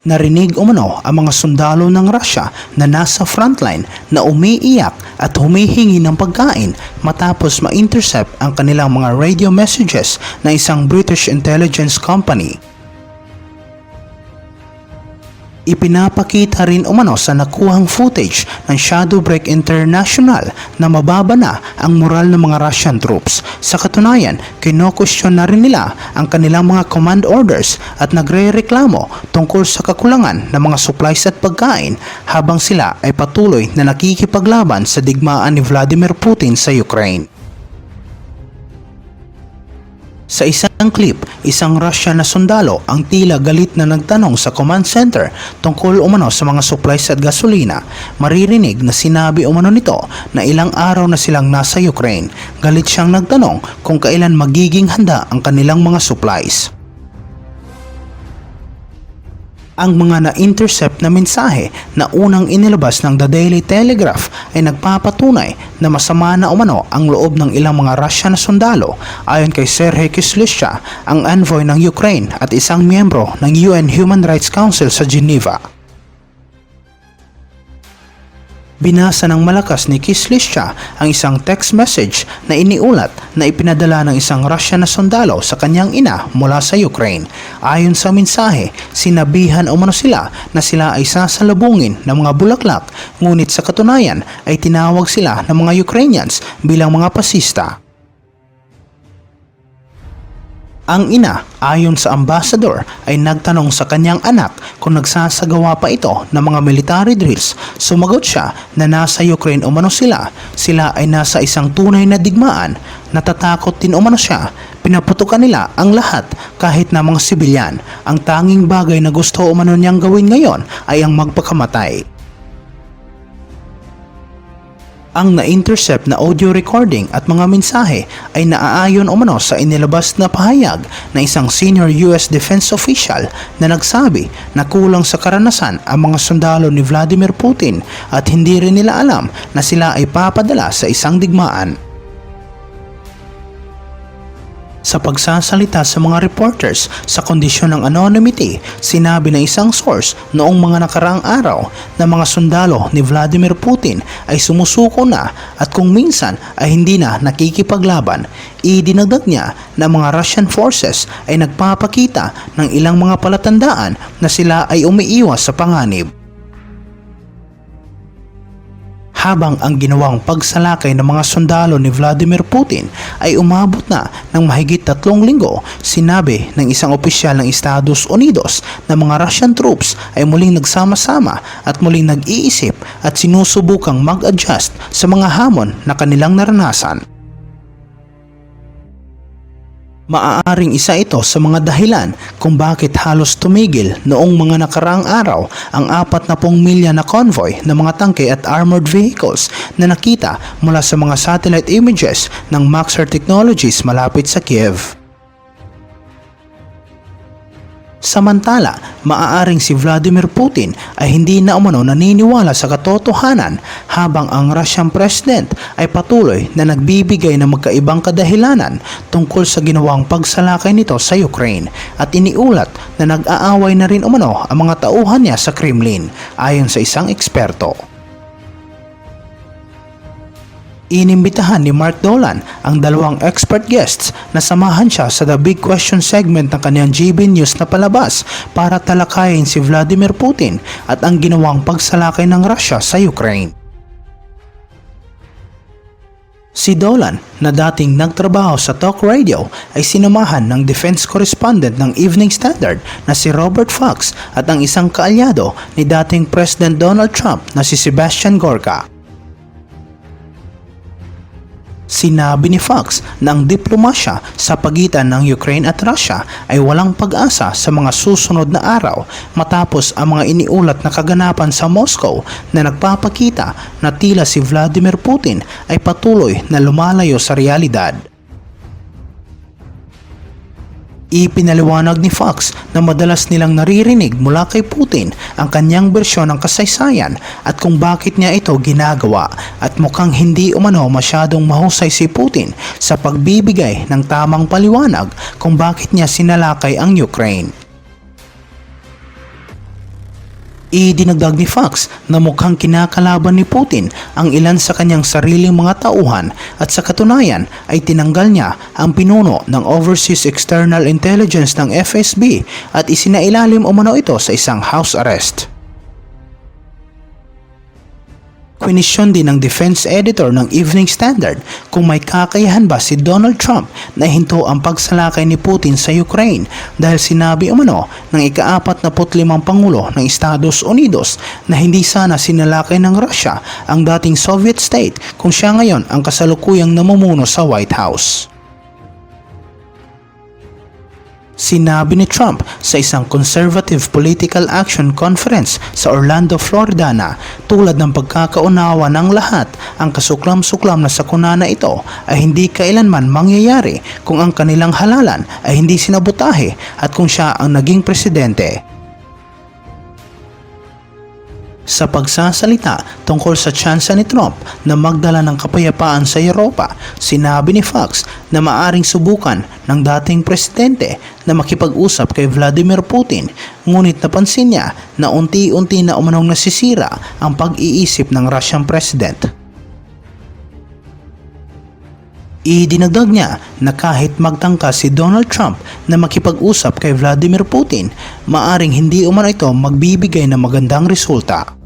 Narinig umano ang mga sundalo ng Russia na nasa frontline na umiiyak at humihingi ng pagkain matapos ma-intercept ang kanilang mga radio messages na isang British intelligence company. Ipinapakita rin umano sa nakuhang footage ng Shadowbreak International na mababa na ang moral ng mga Russian troops. Sa katunayan, kinokwestiyon na rin nila ang kanilang mga command orders at nagre-reklamo tungkol sa kakulangan ng mga supplies at pagkain habang sila ay patuloy na nakikipaglaban sa digmaan ni Vladimir Putin sa Ukraine. Sa isang clip, isang Russian na sundalo ang tila galit na nagtanong sa command center tungkol umano sa mga supplies at gasolina. Maririnig na sinabi umano nito na ilang araw na silang nasa Ukraine. Galit siyang nagtanong kung kailan magiging handa ang kanilang mga supplies. Ang mga na-intercept na mensahe na unang inilabas ng The Daily Telegraph ay nagpapatunay na masama na umano ang loob ng ilang mga Russian na sundalo ayon kay Sergei Kislysha, ang envoy ng Ukraine at isang miyembro ng UN Human Rights Council sa Geneva. Binasa ng malakas ni Kislysha ang isang text message na iniulat na ipinadala ng isang Russian na sundalo sa kanyang ina mula sa Ukraine. Ayon sa mensahe, sinabihan umano sila na sila ay sasalubungin ng mga bulaklak ngunit sa katunayan ay tinawag sila ng mga Ukrainians bilang mga pasista. Ang ina, ayon sa ambassador, ay nagtanong sa kanyang anak kung nagsasagawa pa ito ng mga military drills. Sumagot siya na nasa Ukraine umano sila. Sila ay nasa isang tunay na digmaan. Natatakot din umano siya. Pinaputukan nila ang lahat kahit na mga sibilyan. Ang tanging bagay na gusto umano niyang gawin ngayon ay ang magpakamatay ang na-intercept na audio recording at mga mensahe ay naaayon umano sa inilabas na pahayag na isang senior US defense official na nagsabi na kulang sa karanasan ang mga sundalo ni Vladimir Putin at hindi rin nila alam na sila ay papadala sa isang digmaan. Sa pagsasalita sa mga reporters sa kondisyon ng anonymity, sinabi ng isang source noong mga nakaraang araw na mga sundalo ni Vladimir Putin ay sumusuko na at kung minsan ay hindi na nakikipaglaban. Idinagdag niya na mga Russian forces ay nagpapakita ng ilang mga palatandaan na sila ay umiiwas sa panganib. Habang ang ginawang pagsalakay ng mga sundalo ni Vladimir Putin ay umabot na ng mahigit tatlong linggo, sinabi ng isang opisyal ng Estados Unidos na mga Russian troops ay muling nagsama-sama at muling nag-iisip at sinusubukang mag-adjust sa mga hamon na kanilang naranasan. Maaaring isa ito sa mga dahilan kung bakit halos tumigil noong mga nakaraang araw ang apat na pong milya na convoy ng mga tangke at armored vehicles na nakita mula sa mga satellite images ng Maxar Technologies malapit sa Kiev. Samantala, maaaring si Vladimir Putin ay hindi na umano naniniwala sa katotohanan habang ang Russian President ay patuloy na nagbibigay ng magkaibang kadahilanan tungkol sa ginawang pagsalakay nito sa Ukraine at iniulat na nag-aaway na rin umano ang mga tauhan niya sa Kremlin ayon sa isang eksperto. Inimbitahan ni Mark Dolan ang dalawang expert guests na samahan siya sa The Big Question segment ng kanyang GB News na palabas para talakayin si Vladimir Putin at ang ginawang pagsalakay ng Russia sa Ukraine. Si Dolan na dating nagtrabaho sa talk radio ay sinamahan ng defense correspondent ng Evening Standard na si Robert Fox at ang isang kaalyado ni dating President Donald Trump na si Sebastian Gorka. Sinabi ni Fox na ang diplomasya sa pagitan ng Ukraine at Russia ay walang pag-asa sa mga susunod na araw matapos ang mga iniulat na kaganapan sa Moscow na nagpapakita na tila si Vladimir Putin ay patuloy na lumalayo sa realidad. Ipinaliwanag ni Fox na madalas nilang naririnig mula kay Putin ang kanyang bersyon ng kasaysayan at kung bakit niya ito ginagawa at mukhang hindi umano masyadong mahusay si Putin sa pagbibigay ng tamang paliwanag kung bakit niya sinalakay ang Ukraine. Idinagdag ni Fox na mukhang kinakalaban ni Putin ang ilan sa kanyang sariling mga tauhan at sa katunayan ay tinanggal niya ang pinuno ng Overseas External Intelligence ng FSB at isinailalim umano ito sa isang house arrest. Kwenisyon din ng defense editor ng Evening Standard kung may kakayahan ba si Donald Trump na hinto ang pagsalakay ni Putin sa Ukraine dahil sinabi umano ng ika-apat na putlimang Pangulo ng Estados Unidos na hindi sana sinalakay ng Russia ang dating Soviet state kung siya ngayon ang kasalukuyang namumuno sa White House. Sinabi ni Trump sa isang Conservative Political Action Conference sa Orlando, Florida na tulad ng pagkakaunawa ng lahat, ang kasuklam-suklam na sakuna na ito ay hindi kailanman mangyayari kung ang kanilang halalan ay hindi sinabutahe at kung siya ang naging presidente. Sa pagsasalita tungkol sa tsansa ni Trump na magdala ng kapayapaan sa Europa, sinabi ni Fox na maaring subukan ng dating presidente na makipag-usap kay Vladimir Putin ngunit napansin niya na unti-unti na umanong nasisira ang pag-iisip ng Russian president. Idinagdag niya na kahit magtangka si Donald Trump na makipag-usap kay Vladimir Putin, maaring hindi umano ito magbibigay ng magandang resulta.